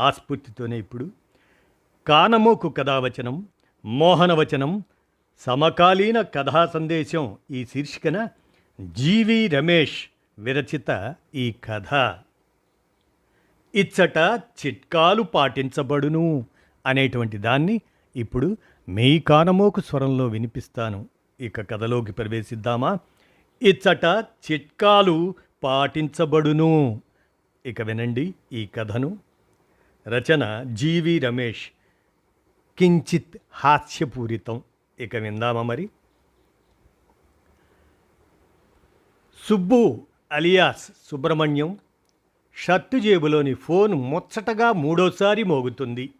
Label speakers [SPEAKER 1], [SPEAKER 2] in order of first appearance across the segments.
[SPEAKER 1] ఆస్ఫూర్తితోనే ఇప్పుడు. కానమోకు కథావచనం మోహనవచనం సమకాలీన కథా సందేశం ఈ శీర్షికన జీవి రమేష్ విరచిత ఈ కథ. ఇచ్చట చిట్కాలు పాటించబడును అనేటువంటి దాన్ని ఇప్పుడు మీ కానమోకు స్వరంలో వినిపిస్తాను. ఇక కథలోకి ప్రవేశిద్దామా? ఇచ్చట చిట్కాలు పాటించబడును. ఇక వినండి ఈ కథను. రచన జీవి రమేష్. కించిత్ హాస్యపూరితం. ఇక విందామా మరి? సుబ్బు అలియాస్ సుబ్రహ్మణ్యం. షర్టు జేబులోని ఫోన్ ముచ్చటగా మూడోసారి మోగుతుంది.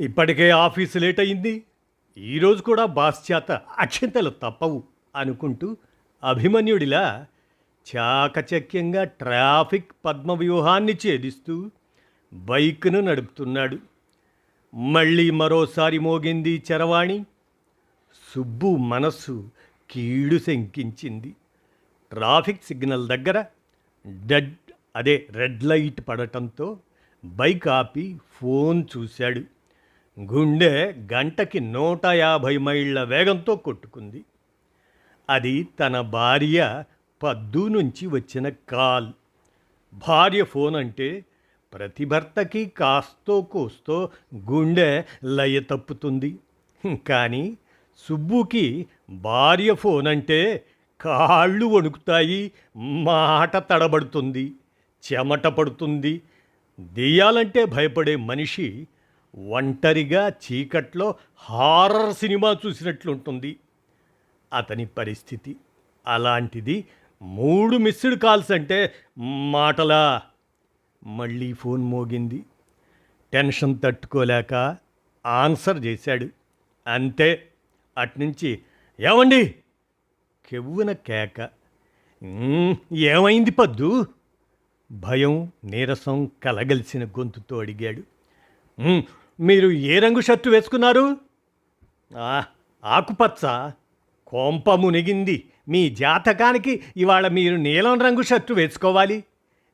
[SPEAKER 1] ఇప్పటికే ఆఫీసు లేట్ అయింది. ఈరోజు కూడా బాస్ చేత అక్షంతలు తప్పవు అనుకుంటూ అభిమన్యుడిలా చాకచక్యంగా ట్రాఫిక్ పద్మవ్యూహాన్ని ఛేదిస్తూ బైక్ను నడుపుతున్నాడు. మళ్ళీ మరోసారి మోగింది చరవాణి. సుబ్బు మనస్సు కీడు శంకించింది. ట్రాఫిక్ సిగ్నల్ దగ్గర డెడ్ అదే రెడ్ లైట్ పడటంతో బైక్ ఆపి ఫోన్ చూశాడు. గుండె గంటకి నూట యాభై మైళ్ళ వేగంతో కొట్టుకుంది. అది తన భార్య పద్దు నుంచి వచ్చిన కాల్. భార్య ఫోన్ అంటే ప్రతి భర్తకి కాస్తో కోస్తో గుండె లయ తప్పుతుంది. కానీ సుబ్బుకి భార్య ఫోన్ అంటే కాళ్ళు వణుకుతాయి మాట తడబడుతుంది చెమట పడుతుంది. దెయ్యాలంటే భయపడే మనిషి ఒంటరిగా చీకట్లో హారర్ సినిమా చూసినట్లుంటుంది. అతని పరిస్థితి అలాంటిది మూడు మిస్డ్ కాల్స్ అంటే మాటలా మళ్ళీ ఫోన్ మోగింది. టెన్షన్ తట్టుకోలేక ఆన్సర్ చేశాడు. అంతే అట్నుంచి ఏమండి? కెవ్వున కేక. ఏమైంది పద్దు? భయం నీరసం కలగలిసిన గొంతుతో అడిగాడు. మీరు ఏ రంగు షర్టు వేసుకున్నారు? "ఆ, ఆకుపచ్చ. కోంప మునిగింది. మీ జాతకానికి ఇవాళ మీరు నీలం రంగు షర్టు వేసుకోవాలి.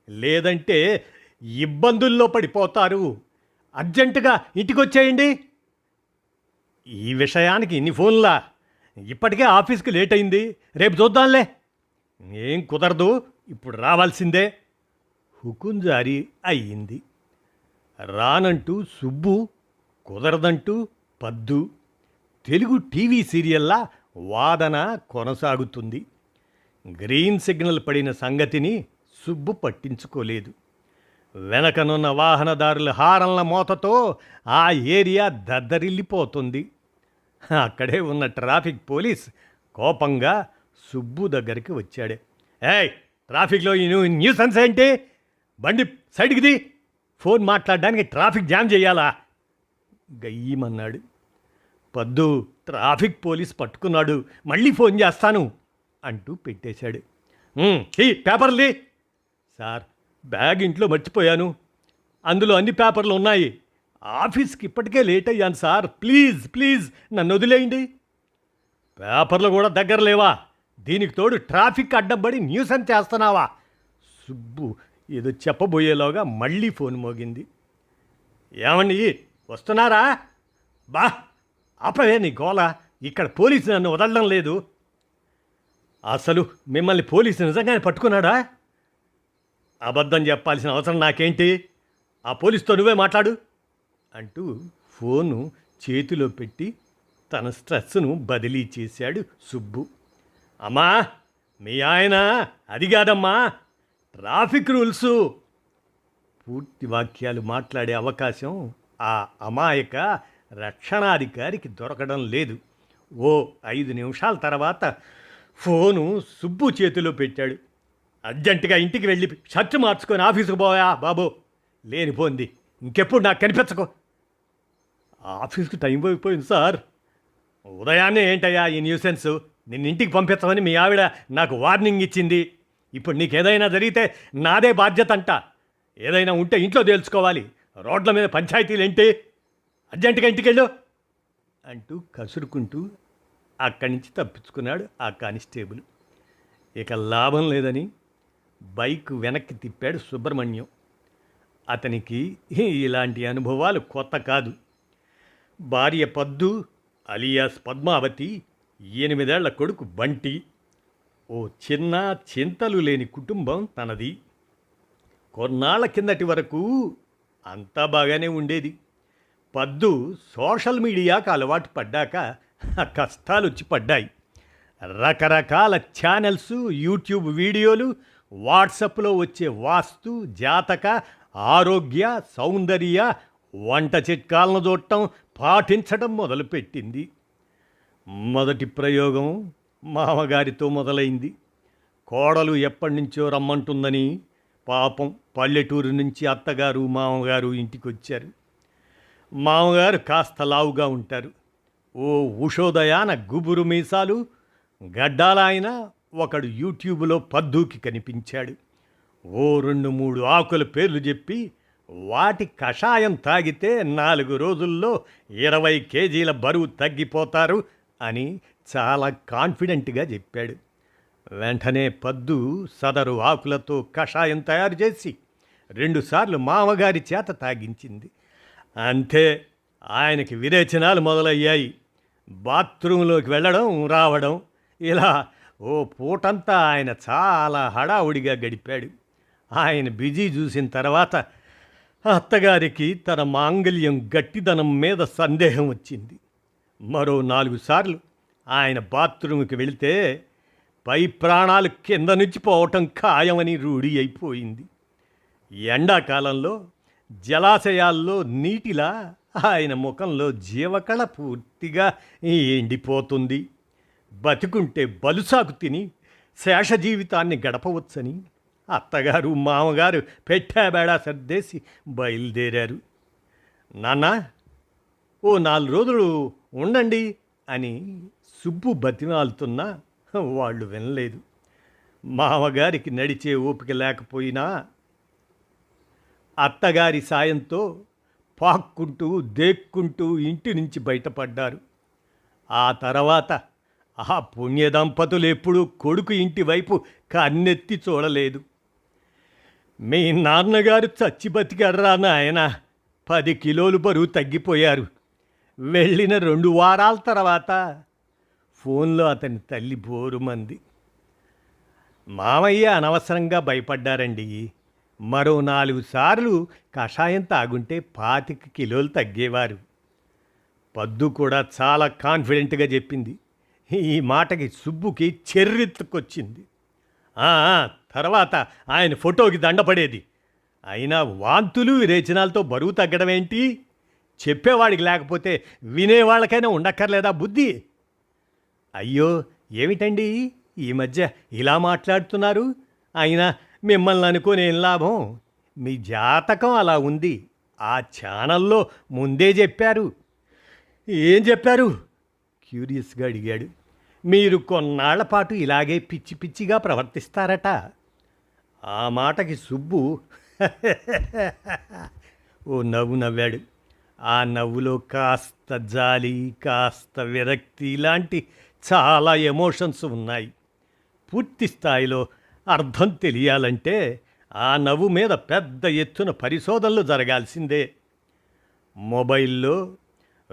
[SPEAKER 1] లేదంటే ఇబ్బందుల్లో పడిపోతారు. అర్జెంటుగా ఇంటికొచ్చేయండి. ఈ విషయానికి ఇన్ని ఫోన్లా? ఇప్పటికే ఆఫీస్కి లేట్ అయింది రేపు చూద్దాంలే. ఏం కుదరదు ఇప్పుడు రావాల్సిందే. హుకుం జారీ అయ్యింది. రానంటూ సుబ్బు కుదరదంటూ పద్దు. తెలుగు టీవీ సీరియల్లా వాదన కొనసాగుతుంది. గ్రీన్ సిగ్నల్ పడిన సంగతిని సుబ్బు పట్టించుకోలేదు. వెనకనున్న వాహనదారుల హారంల మోతతో ఆ ఏరియా దద్దరిల్లిపోతుంది. అక్కడే ఉన్న ట్రాఫిక్ పోలీస్ కోపంగా సుబ్బు దగ్గరికి వచ్చాడు. ఏయ్ ట్రాఫిక్లో ఈ న్యూసెన్స్ ఏంటి? బండి సైడ్కి ది. ఫోన్ మాట్లాడడానికి ట్రాఫిక్ జామ్ చేయాలా? గయ్యమన్నాడు. పద్దు ట్రాఫిక్ పోలీస్ పట్టుకున్నాడు. మళ్ళీ ఫోన్ చేస్తాను అంటూ పెట్టేశాడు. ఈ పేపర్లే సార్ బ్యాగ్ ఇంట్లో మర్చిపోయాను. అందులో అన్ని పేపర్లు ఉన్నాయి. ఆఫీస్కి ఇప్పటికే లేట్ అయ్యాను సార్. ప్లీజ్ ప్లీజ్ నన్ను వదిలేయండి. పేపర్లు కూడా దగ్గర లేవా? దీనికి తోడు ట్రాఫిక్ అడ్డంబడి న్యూసన్ చేస్తున్నావా? సుబ్బు ఏదో చెప్పబోయేలోగా మళ్ళీ ఫోన్ మోగింది. ఏమండి వస్తున్నారా? బా అపవే నీ గోల. ఇక్కడ పోలీసు నన్ను వదలడం లేదు. అసలు మిమ్మల్ని పోలీసు నిజంగానే పట్టుకున్నాడా? అబద్ధం చెప్పాల్సిన అవసరం నాకేంటి? ఆ పోలీస్తో నువ్వే మాట్లాడు అంటూ ఫోను చేతిలో పెట్టి తన స్ట్రెస్ను బదిలీ చేశాడు సుబ్బు. అమ్మా మీ ఆయన అది కాదమ్మా ట్రాఫిక్ రూల్సు. పూర్తి వాక్యాలు మాట్లాడే అవకాశం ఆ అమాయక రక్షణాధికారికి దొరకడం లేదు. ఓ ఐదు నిమిషాల తర్వాత ఫోను సుబ్బు చేతిలో పెట్టాడు. అర్జెంటుగా ఇంటికి వెళ్ళి షర్ట్ మార్చుకొని ఆఫీసుకు పోయా బాబు. లేనిపోంది. ఇంకెప్పుడు నాకు కనిపించకు. ఆఫీస్కి టైం పోయిపోయింది సార్. ఉదయాన్నే ఏంటయ్యా ఈ న్యూసెన్స్? నిన్న ఇంటికి పంపించమని మీ ఆవిడ నాకు వార్నింగ్ ఇచ్చింది. ఇప్పుడు నీకేదైనా జరిగితే నాదే బాధ్యత అంట ఏదైనా ఉంటే ఇంట్లో తేల్చుకోవాలి. రోడ్ల మీద పంచాయతీలు ఏంటి అర్జెంటుగా ఇంటికి వెళ్ళు అంటూ కసురుకుంటూ అక్కడి నుంచి తప్పించుకున్నాడు ఆ కానిస్టేబుల్. ఇక లాభం లేదని బైక్ వెనక్కి తిప్పాడు సుబ్రహ్మణ్యం. అతనికి ఇలాంటి అనుభవాలు కొత్త కాదు. భార్య పద్దు అలియాస్ పద్మావతి ఎనిమిదేళ్ళ కొడుకు బంటి. ఓ చిన్న చింతలు లేని కుటుంబం తనది. కొన్నాళ్ళ కిందటి వరకు అంతా బాగానే ఉండేది. పద్దు సోషల్ మీడియాకు అలవాటు పడ్డాక ఆ కష్టాలు వచ్చి పడ్డాయి. రకరకాల ఛానల్స్ యూట్యూబ్ వీడియోలు వాట్సప్లో వచ్చే వాస్తు జాతక ఆరోగ్య సౌందర్య వంట చిట్కాలను చూడటం పాటించడం మొదలుపెట్టింది. మొదటి ప్రయోగం మామగారితో మొదలైంది. కోడలు ఎప్పటి నుంచో రమ్మంటుందని పాపం పల్లెటూరు నుంచి అత్తగారు మామగారు ఇంటికి వచ్చారు మామగారు కాస్త లావుగా ఉంటారు. ఓ ఉషోదయాన గుబురు మీసాలు గడ్డాలాయన ఒకడు యూట్యూబ్లో పద్దూకి కనిపించాడు. ఓ రెండు మూడు ఆకుల పేర్లు చెప్పి వాటి కషాయం తాగితే నాలుగు రోజుల్లో ఇరవై కేజీల బరువు తగ్గిపోతారు అని చాలా కాన్ఫిడెంట్గా చెప్పాడు. వెంటనే పద్దు సదరు ఆకులతో కషాయం తయారు చేసి రెండుసార్లు మామగారి చేత తాగించింది. అంతే ఆయనకి విరేచనాలు మొదలయ్యాయి. బాత్రూంలోకి వెళ్ళడం రావడం ఇలా ఓ పూటంతా ఆయన చాలా హడావుడిగా గడిపాడు. ఆయన బిజీ చూసిన తర్వాత అత్తగారికి తన మాంగల్యం గట్టిదనం మీద సందేహం వచ్చింది. మరో నాలుగు సార్లు ఆయన బాత్రూమ్కి వెళితే పై ప్రాణాలు కింద నుంచి పోవటం ఖాయమని రూఢి అయిపోయింది. ఎండాకాలంలో జలాశయాల్లో నీటిలా ఆయన ముఖంలో జీవకళ పూర్తిగా ఎండిపోతుంది. బతికుంటే బలుసాకు తిని శేష జీవితాన్ని గడపవచ్చని అత్తగారు మామగారు పెట్టాబేడా సర్దేసి బయలుదేరారు. నాన్న ఓ నాలుగు రోజులు ఉండండి అని సుబ్బు బతిమాలుతున్నా వాళ్ళు వినలేదు. మామగారికి నడిచే ఓపిక లేకపోయినా అత్తగారి సాయంతో పాక్కుంటూ దేక్కుంటూ ఇంటి నుంచి బయటపడ్డారు. ఆ తర్వాత ఆ పుణ్య దంపతులు ఎప్పుడూ కొడుకు ఇంటి వైపు కన్నెత్తి చూడలేదు. మీ నాన్నగారు చచ్చి బతికాడరా నాయన. పది కిలోలు బరువు తగ్గిపోయారు. వెళ్ళిన రెండు వారాల తర్వాత ఫోన్లో అతని తల్లి బోరుమంది మామయ్య అనవసరంగా భయపడ్డారండి. మరో నాలుగు సార్లు కషాయం తాగుంటే పాతిక కిలోలు తగ్గేవారు. పద్దు కూడా చాలా కాన్ఫిడెంట్గా చెప్పింది. ఈ మాటకి సుబ్బుకి చెర్రెత్తుకొచ్చింది. తర్వాత ఆయన ఫోటోకి దండపడేది. అయినా వాంతులు విరేచనాలతో బరువు తగ్గడం ఏంటి? చెప్పేవాడికి లేకపోతే వినేవాళ్ళకైనా ఉండక్కర్లేదా బుద్ధి? అయ్యో ఏమిటండి ఈ మధ్య ఇలా మాట్లాడుతున్నారు? అయినా మిమ్మల్ని అనుకోనేం లాభం? మీ జాతకం అలా ఉంది. ఆ ఛానల్లో ముందే చెప్పారు. ఏం చెప్పారు? క్యూరియస్గా అడిగాడు. మీరు కొన్నాళ్ళ పాటు ఇలాగే పిచ్చి పిచ్చిగా ప్రవర్తిస్తారట. ఆ మాటకి సుబ్బు ఓ నవ్వు నవ్వాడు. ఆ నవ్వులో కాస్త జాలి కాస్త విరక్తి లాంటి చాలా ఎమోషన్స్ ఉన్నాయి. పూర్తి స్థాయిలో అర్థం తెలియాలంటే ఆ నవ్వు మీద పెద్ద ఎత్తున పరిశోధనలు జరగాల్సిందే. మొబైల్లో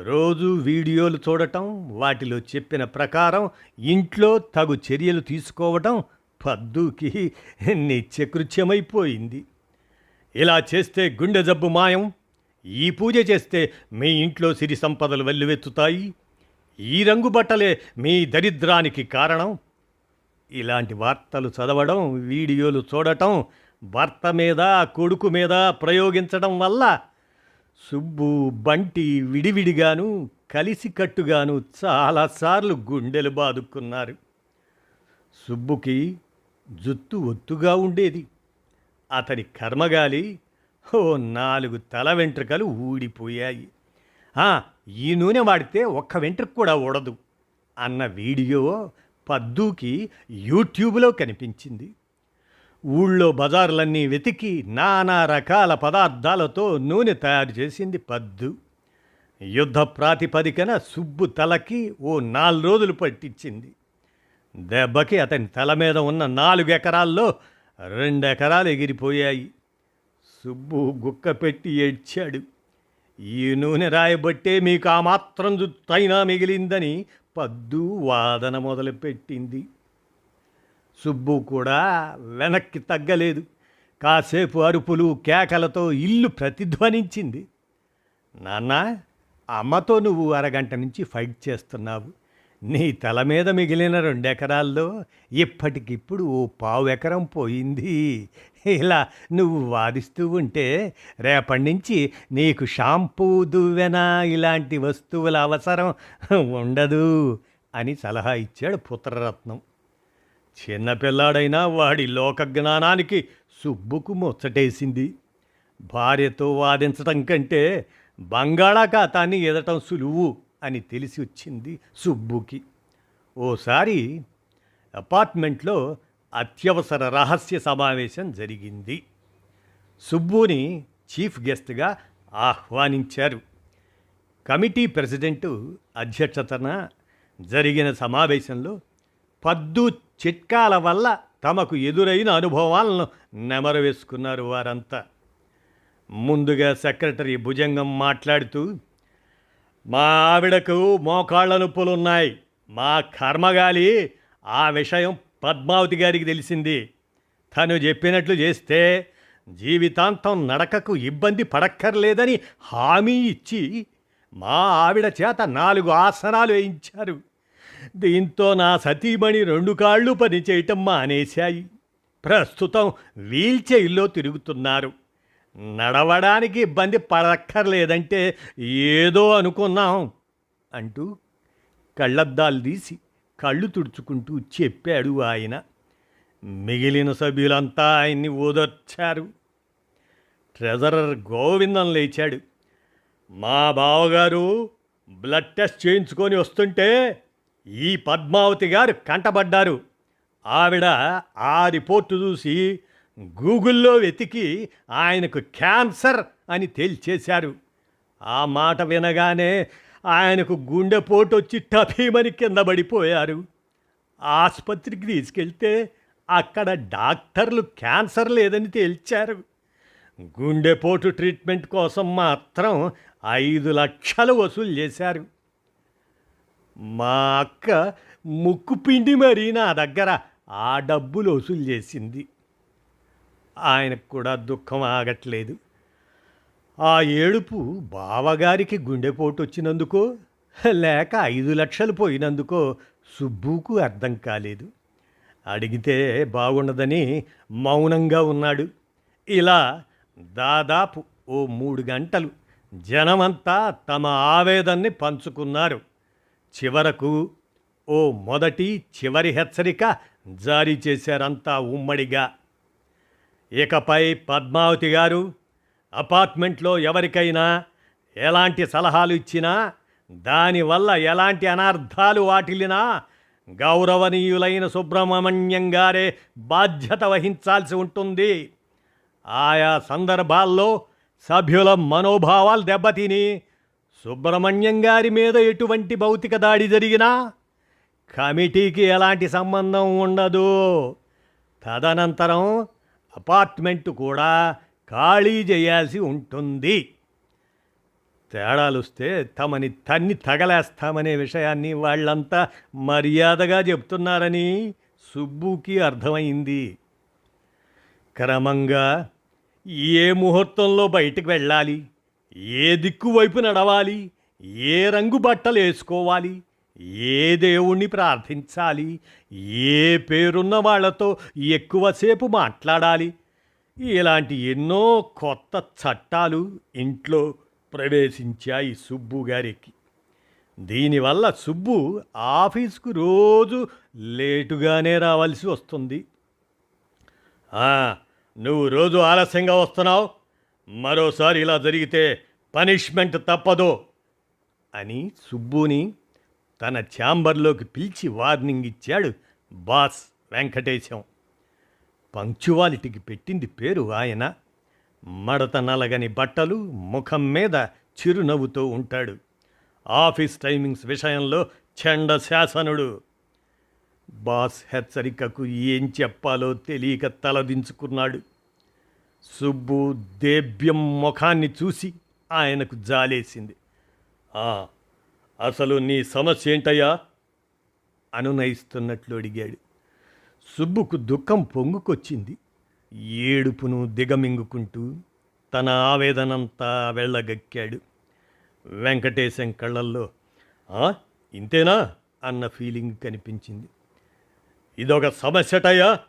[SPEAKER 1] రోజు వీడియోలు చూడటం వాటిలో చెప్పిన ప్రకారం ఇంట్లో తగు చర్యలు తీసుకోవటం పద్దుకి నిత్యకృత్యమైపోయింది ఇలా చేస్తే గుండె జబ్బు మాయం ఈ పూజ చేస్తే మీ ఇంట్లో సిరి సంపదలు వెల్లువెత్తుతాయి ఈ రంగు బట్టలే మీ దరిద్రానికి కారణం. ఇలాంటి వార్తలు చదవడం వీడియోలు చూడటం భర్త మీద కొడుకు మీద ప్రయోగించడం వల్ల సుబ్బు బంటి విడివిడిగాను కలిసికట్టుగాను చాలాసార్లు గుండెలు బాదుకున్నారు. సుబ్బుకి జుత్తు ఒత్తుగా ఉండేది. అతని కర్మగాలి ఓ నాలుగు తల వెంట్రుకలు ఊడిపోయాయి. ఈ నూనె వాడితే ఒక్క వెంట్రుకు కూడా ఊడదు అన్న వీడియో పద్దుకి యూట్యూబ్లో కనిపించింది. ఊళ్ళో బజార్లన్నీ వెతికి నానా రకాల పదార్థాలతో నూనె తయారు చేసింది పద్దు. యుద్ధ ప్రాతిపదికన సుబ్బు తలకి ఓ నాలుగు రోజులు పట్టించింది. దెబ్బకి అతని తల మీద ఉన్న నాలుగు ఎకరాల్లో రెండు ఎకరాలు ఎగిరిపోయాయి. సుబ్బు గుక్క పెట్టి ఏడ్చాడు. ఈ నూనె రాయబట్టే మీకు ఆ మాత్రం జుత్తైనా మిగిలిందని పద్దు వాదన మొదలుపెట్టింది. సుబ్బు కూడా వెనక్కి తగ్గలేదు. కాసేపు అరుపులు కేకలతో ఇల్లు ప్రతిధ్వనించింది. నాన్న అమ్మతో నువ్వు అరగంట నుంచి ఫైట్ చేస్తున్నావు. నీ తల మీద మిగిలిన రెండెకరాల్లో ఇప్పటికిప్పుడు ఓ పావు ఎకరం పోయింది. ఇలా నువ్వు వాదిస్తూ ఉంటే రేపటి నుంచి నీకు షాంపూ దువ్వెన ఇలాంటి వస్తువుల అవసరం ఉండదు అని సలహా ఇచ్చాడు పుత్రరత్నం. చిన్నపిల్లాడైనా వాడి లోక జ్ఞానానికి సుబ్బుకు ముచ్చటేసింది. భార్యతో వాదించటం కంటే బంగాళాఖాతాన్ని ఎదటం సులువు అని తెలిసి వచ్చింది సుబ్బుకి. ఓసారి అపార్ట్మెంట్లో అత్యవసర రహస్య సమావేశం జరిగింది. సుబ్బుని చీఫ్ గెస్ట్గా ఆహ్వానించారు. కమిటీ ప్రెసిడెంటు అధ్యక్షతన జరిగిన సమావేశంలో పద్దు చిట్కాల వల్ల తమకు ఎదురైన అనుభవాలను నెమరు వేసుకున్నారు వారంతా. ముందుగా సెక్రటరీ భుజంగం మాట్లాడుతూ మా ఆవిడకు మోకాళ్ళ నొప్పులున్నాయి. మా కర్మగాలి ఆ విషయం పద్మావతి గారికి తెలిసింది. తను చెప్పినట్లు చేస్తే జీవితాంతం నడకకు ఇబ్బంది పడక్కర్లేదని హామీ ఇచ్చి మా ఆవిడ చేత నాలుగు ఆసనాలు వేయించారు. దీంతో నా సతీమణి రెండు కాళ్ళు పనిచేయటం మానేశాయి. ప్రస్తుతం వీల్చైర్లో తిరుగుతున్నారు. నడవడానికి ఇబ్బంది పడక్కర్లేదంటే ఏదో అనుకున్నాం అంటూ కళ్ళద్దాలు తీసి కళ్ళు తుడుచుకుంటూ చెప్పాడు ఆయన. మిగిలిన సభ్యులంతా ఆయన్ని ఓదర్చారు. ట్రెజరర్ గోవిందం లేచాడు. మా బావగారు బ్లడ్ టెస్ట్ చేయించుకొని వస్తుంటే ఈ పద్మావతి గారు కంటపడ్డారు ఆవిడ ఆ రిపోర్టు చూసి గూగుల్లో వెతికి ఆయనకు క్యాన్సర్ అని తేల్చేశారు. ఆ మాట వినగానే ఆయనకు గుండెపోటు వచ్చి టఫీమని కింద పడిపోయారు. ఆసుపత్రికి తీసుకెళ్తే అక్కడ డాక్టర్లు క్యాన్సర్ లేదని తేల్చారు. గుండెపోటు ట్రీట్మెంట్ కోసం మాత్రం ఐదు లక్షలు వసూలు చేశారు. మా అక్క ముక్కు పిండి మరీ నా దగ్గర ఆ డబ్బులు వసూలు చేసింది. ఆయనకు కూడా దుఃఖం ఆగట్లేదు. ఆ ఏడుపు బావగారికి గుండెపోటు వచ్చినందుకో లేక ఐదు లక్షలు పోయినందుకో సుబ్బుకు అర్థం కాలేదు. అడిగితే బాగుండదని మౌనంగా ఉన్నాడు. ఇలా దాదాపు ఓ మూడు గంటలు జనమంతా తమ ఆవేదన్ని పంచుకున్నారు. చివరకు ఓ మొదటి చివరి హెచ్చరిక జారీ చేశారంతా ఉమ్మడిగా. ఇకపై పద్మావతి గారు అపార్ట్మెంట్లో ఎవరికైనా ఎలాంటి సలహాలు ఇచ్చినా దానివల్ల ఎలాంటి అనర్థాలు వాటిల్లినా గౌరవనీయులైన సుబ్రహ్మణ్యం గారే బాధ్యత వహించాల్సి ఉంటుంది. ఆయా సందర్భాల్లో సభ్యుల మనోభావాలు దెబ్బతిని సుబ్రహ్మణ్యం గారి మీద ఎటువంటి భౌతిక దాడి జరిగినా కమిటీకి ఎలాంటి సంబంధం ఉండదు. తదనంతరం అపార్ట్మెంట్ కూడా ఖాళీ చేయాల్సి ఉంటుంది. తేడాలుస్తే తమని తన్ని తగలేస్తామనే విషయాన్ని వాళ్ళంతా మర్యాదగా చెప్తున్నారని సుబ్బుకి అర్థమైంది. క్రమంగా ఏ ముహూర్తంలో బయటికి వెళ్ళాలి? ఏ దిక్కు వైపు నడవాలి? ఏ రంగు బట్టలు వేసుకోవాలి? ఏ దేవుణ్ణి ప్రార్థించాలి? ఏ పేరున్న వాళ్ళతో ఎక్కువసేపు మాట్లాడాలి? ఇలాంటి ఎన్నో కొత్త చట్టాలు ఇంట్లో ప్రవేశించాయి సుబ్బు గారికి. దీనివల్ల సుబ్బు ఆఫీస్కు రోజు లేటుగానే రావాల్సి వస్తుంది. నువ్వు రోజు ఆలస్యంగా వస్తున్నావు? మరోసారి ఇలా జరిగితే పనిష్మెంట్ తప్పదు అని సుబ్బుని తన ఛాంబర్లోకి పిలిచి వార్నింగ్ ఇచ్చాడు బాస్ వెంకటేశం. పంక్చువాలిటీకి పెట్టింది పేరు ఆయన. మడత నలగని బట్టలు ముఖం మీద చిరునవ్వుతో ఉంటాడు. ఆఫీస్ టైమింగ్స్ విషయంలో చండ శాసనుడు. బాస్ హెచ్చరికకు ఏం చెప్పాలో తెలియక తలదించుకున్నాడు. సుబ్బు దేభ్యం ముఖాన్ని చూసి ఆయనకు జాలేసింది. "ఆ, అసలు నీ సమస్య ఏంటయ్యా? అనునయిస్తున్నట్లు అడిగాడు. సుబ్బుకు దుఃఖం పొంగుకొచ్చింది. ఏడుపును దిగమింగుకుంటూ తన ఆవేదనంతా వెళ్ళగక్కాడు. వెంకటేశం కళ్ళల్లో "ఆ, ఇంతేనా? అన్న ఫీలింగ్ కనిపించింది. ఇదొక సమస్యటయ్యా.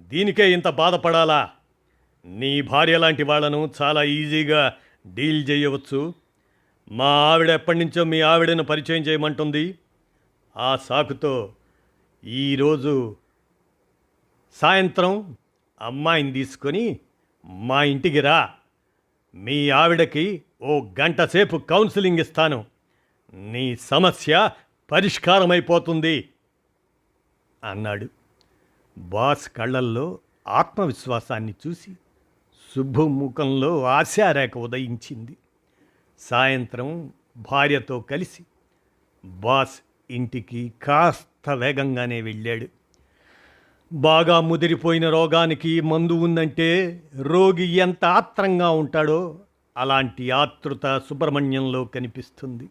[SPEAKER 1] దీనికే ఇంత బాధపడాలా? నీ భార్య లాంటి వాళ్ళను చాలా ఈజీగా డీల్ చేయవచ్చు. మా ఆవిడ ఎప్పటి నుంచో మీ ఆవిడను పరిచయం చేయమంటుంది. ఆ సాకుతో ఈరోజు సాయంత్రం అమ్మాయిని తీసుకొని మా ఇంటికి రా. మీ ఆవిడకి ఓ గంట సేపు కౌన్సిలింగ్ ఇస్తాను. నీ సమస్య పరిష్కారమైపోతుంది అన్నాడు. బాస్ కళ్ళల్లో ఆత్మవిశ్వాసాన్ని చూసి శుభముఖంలో ఆశారేఖ ఉదయించింది. సాయంత్రం భార్యతో కలిసి బాస్ ఇంటికి కాస్త వేగంగానే వెళ్ళాడు. బాగా ముదిరిపోయిన రోగానికి మందు ఉందంటే రోగి ఎంత ఆత్రంగా ఉంటాడో అలాంటి ఆతృత సుబ్రహ్మణ్యంలో కనిపిస్తుంది.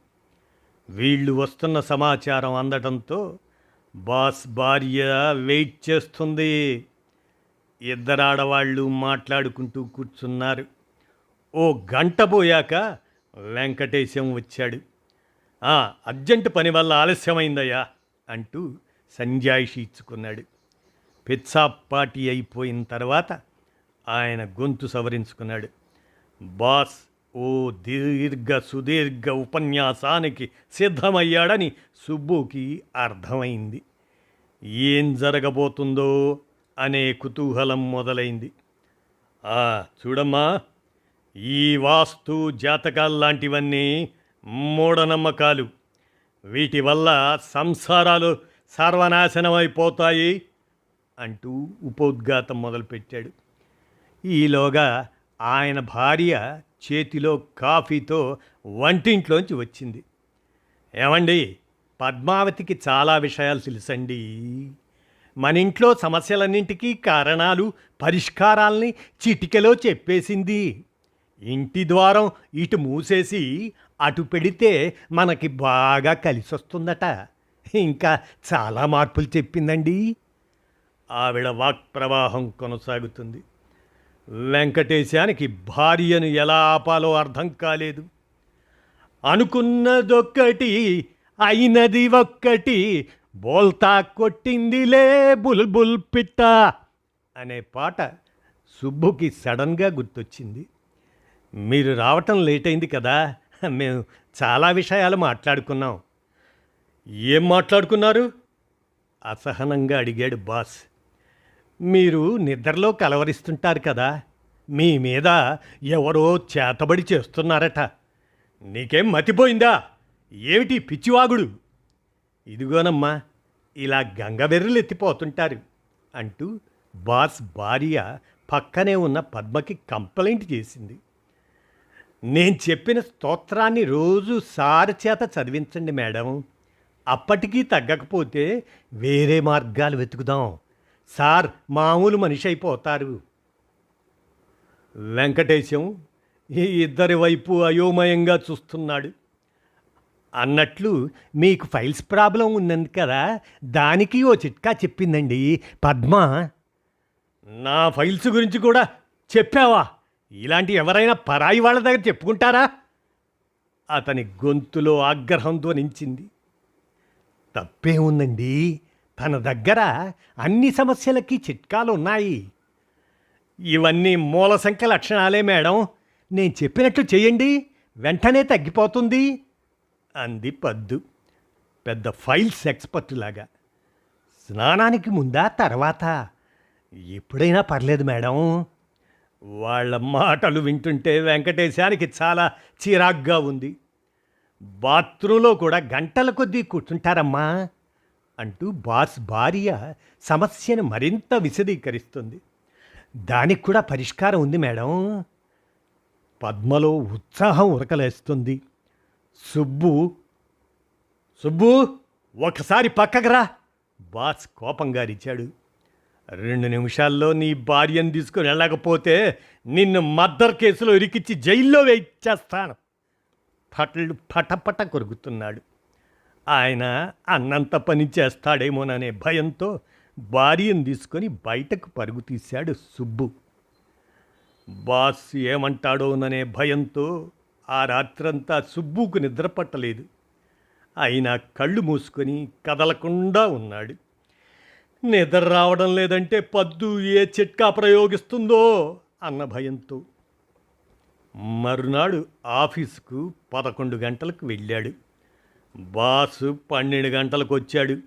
[SPEAKER 1] వీళ్ళు వస్తున్న సమాచారం అందడంతో బాస్ భార్య వెయిట్ చేస్తుంది. ఇద్దరు ఆడవాళ్ళు మాట్లాడుకుంటూ కూర్చున్నారు. ఓ గంట పోయాక వెంకటేశం వచ్చాడు. అర్జెంటు పని వల్ల ఆలస్యమైందయ్యా అంటూ సంజాయిషి ఇచ్చుకున్నాడు. పిచ్చాపాటి అయిపోయిన తర్వాత ఆయన గొంతు సవరించుకున్నాడు. బాస్ ఓ దీర్ఘ సుదీర్ఘ ఉపన్యాసానికి సిద్ధమయ్యాడని సుబ్బుకి అర్థమైంది. ఏం జరగబోతుందో అనే కుతూహలం మొదలైంది. ఆ చూడమ్మా ఈ వాస్తు జాతకాలు లాంటివన్నీ మూఢనమ్మకాలు. వీటి వల్ల సంసారాలు సర్వనాశనమైపోతాయి అంటూ ఉపోద్ఘాతం మొదలుపెట్టాడు. ఈలోగా ఆయన భార్య చేతిలో కాఫీతో వంటింట్లోంచి వచ్చింది. ఏమండి పద్మావతికి చాలా విషయాలు తెలుసండి? మన ఇంట్లో సమస్యలన్నింటికీ కారణాలు పరిష్కారాల్ని చిటికెలో చెప్పేసింది. ఇంటి ద్వారం ఇటు మూసేసి అటు పెడితే మనకి బాగా కలిసొస్తుందట. ఇంకా చాలా మార్పులు చెప్పిందండి. ఆవిడ వాక్ ప్రవాహం కొనసాగుతుంది. వెంకటేశానికి భార్యను ఎలా ఆపాలో అర్థం కాలేదు. అనుకున్నదొక్కటి అయినది ఒక్కటి బోల్తా కొట్టిందిలే బుల్బుల్ పిట్ట అనే పాట సుబ్బుకి సడన్గా గుర్తొచ్చింది. మీరు రావటం లేట్ అయింది కదా మేము చాలా విషయాలు మాట్లాడుకున్నాం. ఏం మాట్లాడుకున్నారు? అసహనంగా అడిగాడు బాస్. మీరు నిద్రలో కలవరిస్తుంటారు కదా మీ మీద ఎవరో చేతబడి చేస్తున్నారట. నీకేం మతిపోయిందా? ఏమిటి పిచ్చివాగుడు? ఇదిగోనమ్మా ఇలా గంగబెర్రలు ఎత్తిపోతుంటారు అంటూ బాస్ భార్య పక్కనే ఉన్న పద్మకి కంప్లైంట్ చేసింది. నేను చెప్పిన స్తోత్రాన్ని రోజు సార్ చేత చదివించండి మేడం. అప్పటికీ తగ్గకపోతే వేరే మార్గాలు వెతుకుదాం. సార్ మామూలు మనిషి అయిపోతారు. వెంకటేశం ఈ ఇద్దరి వైపు అయోమయంగా చూస్తున్నాడు. అన్నట్లు మీకు ఫైల్స్ ప్రాబ్లం ఉన్నది కదా దానికి ఓ చిట్కా చెప్పిందండి. పద్మ నా ఫైల్స్ గురించి కూడా చెప్పావా? ఇలాంటి ఎవరైనా పరాయి వాళ్ళ దగ్గర చెప్పుకుంటారా? అతని గొంతులో ఆగ్రహం ధ్వనించింది. తప్పే ఉందండి. తన దగ్గర అన్ని సమస్యలకి చిట్కాలు ఉన్నాయి. ఇవన్నీ మూల సంఖ్య లక్షణాలే మేడం. నేను చెప్పినట్లు చేయండి వెంటనే తగ్గిపోతుంది. అంది పద్దు. పెద్ద ఫైల్స్ ఎక్స్పర్ట్ లాగా. స్నానానికి ముందా తర్వాత? ఎప్పుడైనా పర్లేదు మేడం. వాళ్ళ మాటలు వింటుంటే వెంకటేశానికి చాలా చిరాగ్గా ఉంది. బాత్రూంలో కూడా గంటల కొద్దీ కూర్చుంటారమ్మా అంటూ బాస్ భార్య సమస్యను మరింత విశదీకరిస్తుంది. దానికి కూడా పరిష్కారం ఉంది మేడం. పద్మలో ఉత్సాహం ఉరకలేస్తుంది. సుబ్బు. సుబ్బు ఒకసారి పక్కకు రా. బాస్ కోపంగా అరిచాడు రెండు నిమిషాల్లో నీ భార్యను తీసుకుని వెళ్ళకపోతే నిన్ను మర్దర్ కేసులో ఇరికిచ్చి జైల్లో వేయించేస్తాను. పట్లు పటపట కొరుకుతున్నాడు. ఆయన అన్నంత పని చేస్తాడేమోననే భయంతో భార్యను తీసుకొని బయటకు పరుగు తీశాడు సుబ్బు. బాస్ ఏమంటాడోననే భయంతో ఆ రాత్రంతా సుబ్బుకు నిద్ర పట్టలేదు అయినా కళ్ళు మూసుకొని కదలకుండా ఉన్నాడు. నిద్ర రావడం లేదంటే పద్దు ఏ చిట్కా ప్రయోగిస్తుందో అన్న భయంతో. మరునాడు ఆఫీసుకు పదకొండు గంటలకు వెళ్ళాడు. బాసు పన్నెండు గంటలకు వచ్చాడు.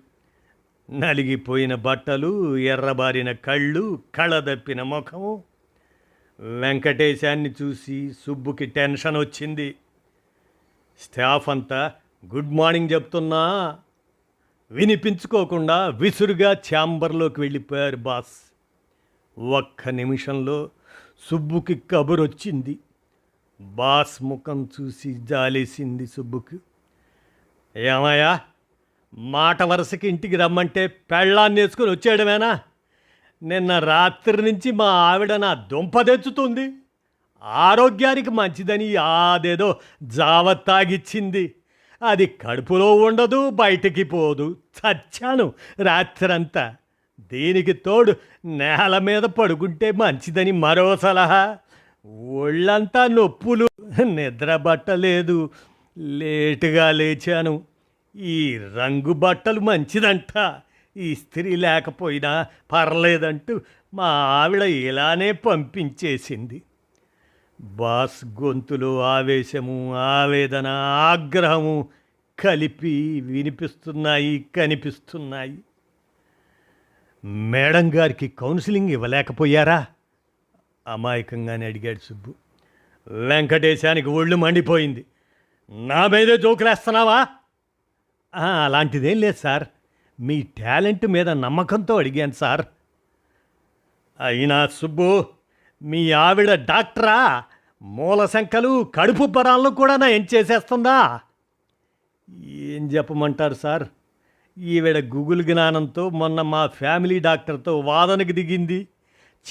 [SPEAKER 1] నలిగిపోయిన బట్టలు ఎర్రబారిన కళ్ళు కళదప్పిన ముఖము వెంకటేశాన్ని చూసి సుబ్బుకి టెన్షన్ వచ్చింది. స్టాఫ్ అంతా గుడ్ మార్నింగ్ చెప్తున్నా. వినిపించుకోకుండా విసురుగా ఛాంబర్లోకి వెళ్ళిపోయారు బాస్. ఒక్క నిమిషంలో సుబ్బుకి కబురొచ్చింది. బాస్ ముఖం చూసి జాలేసింది సుబ్బుకు. ఏమయ్యా మాట వరుసకి ఇంటికి రమ్మంటే పెళ్ళాన్ని వేసుకొని వచ్చేయడమేనా? నిన్న రాత్రి నుంచి మా ఆవిడ నా దుంప తెచ్చుతుంది. ఆరోగ్యానికి మంచిదని అదేదో జావ తాగిచ్చింది. అది కడుపులో ఉండదు బయటికి పోదు. చచ్చాను రాత్రంతా. దీనికి తోడు నేల మీద పడుకుంటే మంచిదని మరో సలహా. ఒళ్ళంతా నొప్పులు నిద్ర బట్టలేదు. లేటుగా లేచాను. ఈ రంగు బట్టలు మంచిదంట. ఈ స్త్రీ లేకపోయినా పర్లేదంటూ మా ఆవిడ ఇలానే పంపించేసింది. బాస్ గొంతులో ఆవేశము ఆవేదన ఆగ్రహము కలిపి వినిపిస్తున్నాయి కనిపిస్తున్నాయి. మేడం గారికి కౌన్సిలింగ్ ఇవ్వలేకపోయారా? అమాయకంగానే అడిగాడు సుబ్బు. వెంకటేశానికి ఒళ్ళు మండిపోయింది. నా మీదే జోకులేస్తున్నావా? అలాంటిదేం లేదు సార్. మీ టాలెంట్ మీద నమ్మకంతో అడిగాను సార్. అయినా సుబ్బు మీ ఆవిడ డాక్టరా? మూల శంకలు కడుపు బరాలను కూడా నా ఏం చేసేస్తుందా? ఏం చెప్పమంటారు సార్? ఈవిడ గూగుల్ జ్ఞానంతో మొన్న మా ఫ్యామిలీ డాక్టర్తో వాదనకు దిగింది.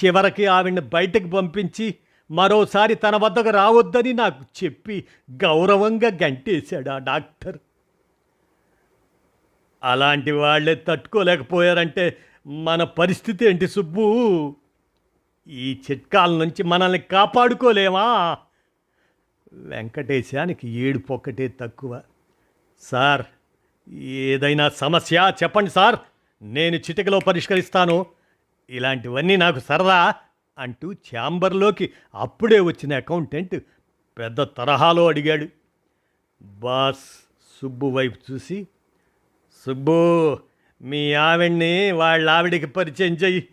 [SPEAKER 1] చివరికి ఆవిడని బయటకు పంపించి మరోసారి తన వద్దకు రావద్దని నాకు చెప్పి గౌరవంగా గంటేశాడు ఆ డాక్టర్. అలాంటి వాళ్ళే తట్టుకోలేకపోయారంటే మన పరిస్థితి ఏంటి సుబ్బు? ఈ చిట్కాల నుంచి మనల్ని కాపాడుకోలేమా? వెంకటేశానికి ఏడుపు ఒక్కటే తక్కువ. సార్ ఏదైనా సమస్య చెప్పండి సార్. నేను చిటికలో పరిష్కరిస్తాను. ఇలాంటివన్నీ నాకు సరదా అంటూ ఛాంబర్లోకి అప్పుడే వచ్చిన అకౌంటెంట్ పెద్ద తరహాలో అడిగాడు. బాస్ సుబ్బు వైపు చూసి సుబ్బు మీ ఆవిడ్ని వాళ్ళ ఆవిడికి పరిచయం చెయ్యి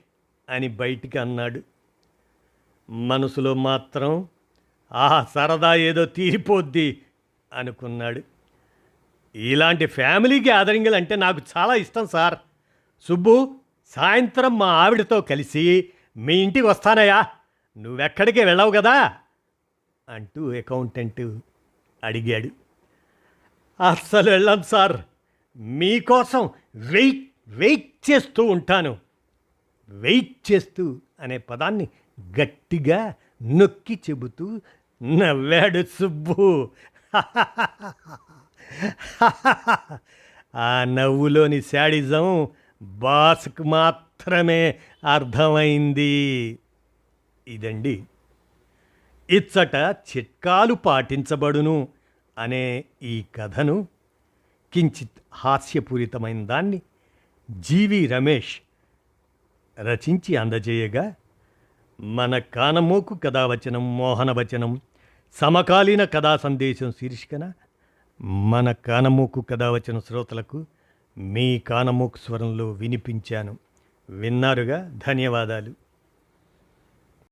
[SPEAKER 1] అని బయటికి అన్నాడు. మనసులో మాత్రం ఆ సరదా ఏదో తీరిపోద్ది అనుకున్నాడు. ఇలాంటి ఫ్యామిలీ గ్యాదరింగ్లు అంటే నాకు చాలా ఇష్టం సార్. సుబ్బు సాయంత్రం మా ఆవిడతో కలిసి మీ ఇంటికి వస్తానయ్యా. నువ్వెక్కడికి వెళ్ళవు కదా? అంటూ అకౌంటెంట్ అడిగాడు. అస్సలు వెళ్ళాం సార్. మీకోసం వెయిట్ వెయిట్ చేస్తూ ఉంటాను. వెయిట్ చేస్తూ అనే పదాన్ని గట్టిగా నొక్కి చెబుతూ నవ్వాడు సుబ్బు. ఆ నవ్వులోని శాడిజం బాస్కు మాత్రమే అర్థమైంది. ఇదండి. ఇచ్చట చిట్కాలు పాటించబడును అనే ఈ కథను కించిత్ హాస్యపూరితమైన దాన్ని జీవి రమేష్ రచించి అందజేయగా మన కానమోకు కథావచనం మోహనవచనం సమకాలీన కథా సందేశం శీర్షికన మన కానమోకు కథావచన శ్రోతలకు మీ కానమోకు స్వరంలో వినిపించాను. విన్నారుగా? ధన్యవాదాలు.